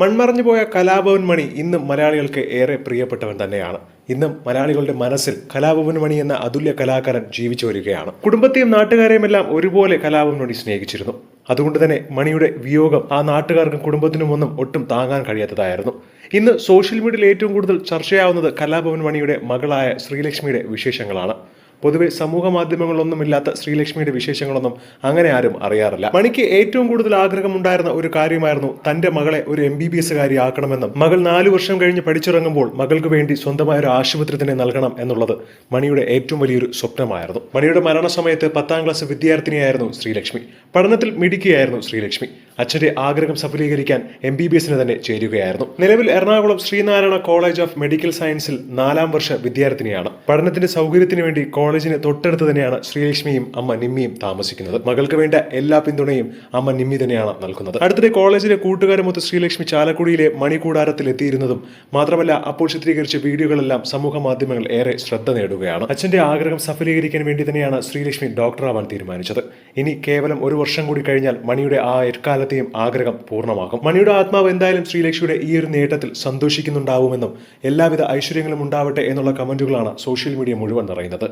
മൺമറഞ്ഞു പോയ കലാഭവൻ മണി ഇന്നും മലയാളികൾക്ക് ഏറെ പ്രിയപ്പെട്ടവൻ തന്നെയാണ്. ഇന്നും മലയാളികളുടെ മനസ്സിൽ കലാഭവൻ മണി എന്ന അതുല്യ കലാകാരൻ ജീവിച്ചു വരികയാണ്. കുടുംബത്തെയും നാട്ടുകാരെയും എല്ലാം ഒരുപോലെ കലാഭവൻ മണി സ്നേഹിച്ചിരുന്നു. അതുകൊണ്ട് തന്നെ മണിയുടെ വിയോഗം ആ നാട്ടുകാർക്കും കുടുംബത്തിനുമൊന്നും ഒട്ടും താങ്ങാൻ കഴിയാത്തതായിരുന്നു. ഇന്ന് സോഷ്യൽ മീഡിയയിൽ ഏറ്റവും കൂടുതൽ ചർച്ചയാവുന്നത് കലാഭവൻ മണിയുടെ മകളായ ശ്രീലക്ഷ്മിയുടെ വിശേഷങ്ങളാണ്. പൊതുവെ സമൂഹ മാധ്യമങ്ങളൊന്നുമില്ലാത്ത ശ്രീലക്ഷ്മിയുടെ വിശേഷങ്ങളൊന്നും അങ്ങനെ ആരും അറിയാറില്ല. മണിക്ക് ഏറ്റവും കൂടുതൽ ആഗ്രഹമുണ്ടായിരുന്ന ഒരു കാര്യമായിരുന്നു തന്റെ മകളെ ഒരു എം ബി ബി എസ് കാരി ആക്കണമെന്നും മകൾ നാലു വർഷം കഴിഞ്ഞ് പഠിച്ചിറങ്ങുമ്പോൾ മകൾക്ക് വേണ്ടി സ്വന്തമായ ഒരു ആശുപത്രി തന്നെ നൽകണം എന്നുള്ളത് മണിയുടെ ഏറ്റവും വലിയൊരു സ്വപ്നമായിരുന്നു. മണിയുടെ മരണസമയത്ത് പത്താം ക്ലാസ് വിദ്യാർത്ഥിനിയായിരുന്നു ശ്രീലക്ഷ്മി. പഠനത്തിൽ മിടുക്കിയായിരുന്നു ശ്രീലക്ഷ്മി. അച്ഛന്റെ ആഗ്രഹം സഫലീകരിക്കാൻ എം ബി ബി എസിന് തന്നെ ചേരുകയായിരുന്നു. നിലവിൽ Ernakulam Sreenarayana college of medical സയൻസിൽ നാലാം വർഷ വിദ്യാർത്ഥിനിയാണ്. പഠനത്തിന്റെ സൗകര്യത്തിന് വേണ്ടി കോളേജിന് തൊട്ടടുത്ത് തന്നെയാണ് ശ്രീലക്ഷ്മിയും അമ്മ നിമ്മിയും താമസിക്കുന്നത്. മകൾക്ക് വേണ്ട എല്ലാ പിന്തുണയും അമ്മ നിമ്മി തന്നെയാണ് നൽകുന്നത്. അടുത്തിടെ കോളേജിലെ കൂട്ടുകാരുമൊത്ത് ശ്രീലക്ഷ്മി ചാലക്കുടിയിലെ മണികൂടാരത്തിൽ എത്തിയിരുന്നതും മാത്രമല്ല അപ്പോൾ ചിത്രീകരിച്ച വീഡിയോകളെല്ലാം സമൂഹ മാധ്യമങ്ങൾ ഏറെ ശ്രദ്ധ നേടുകയാണ്. അച്ഛന്റെ ആഗ്രഹം സഫലീകരിക്കാൻ വേണ്ടി തന്നെയാണ് ശ്രീലക്ഷ്മി ഡോക്ടറാവാൻ തീരുമാനിച്ചത്. ഇനി കേവലം ഒരു വർഷം കൂടി കഴിഞ്ഞാൽ മണിയുടെ ആ എക്കാലത്തെയും ആഗ്രഹം പൂർണമാകും. മണിയുടെ ആത്മാവ് എന്തായാലും ശ്രീലക്ഷ്മിയുടെ ഈ ഒരു നേട്ടത്തിൽ സന്തോഷിക്കുന്നുണ്ടാവുമെന്നും എല്ലാവിധ ഐശ്വര്യങ്ങളും ഉണ്ടാവട്ടെ എന്നുള്ള കമന്റുകളാണ് സോഷ്യൽ മീഡിയ മുഴുവൻ നിറയുന്നത്.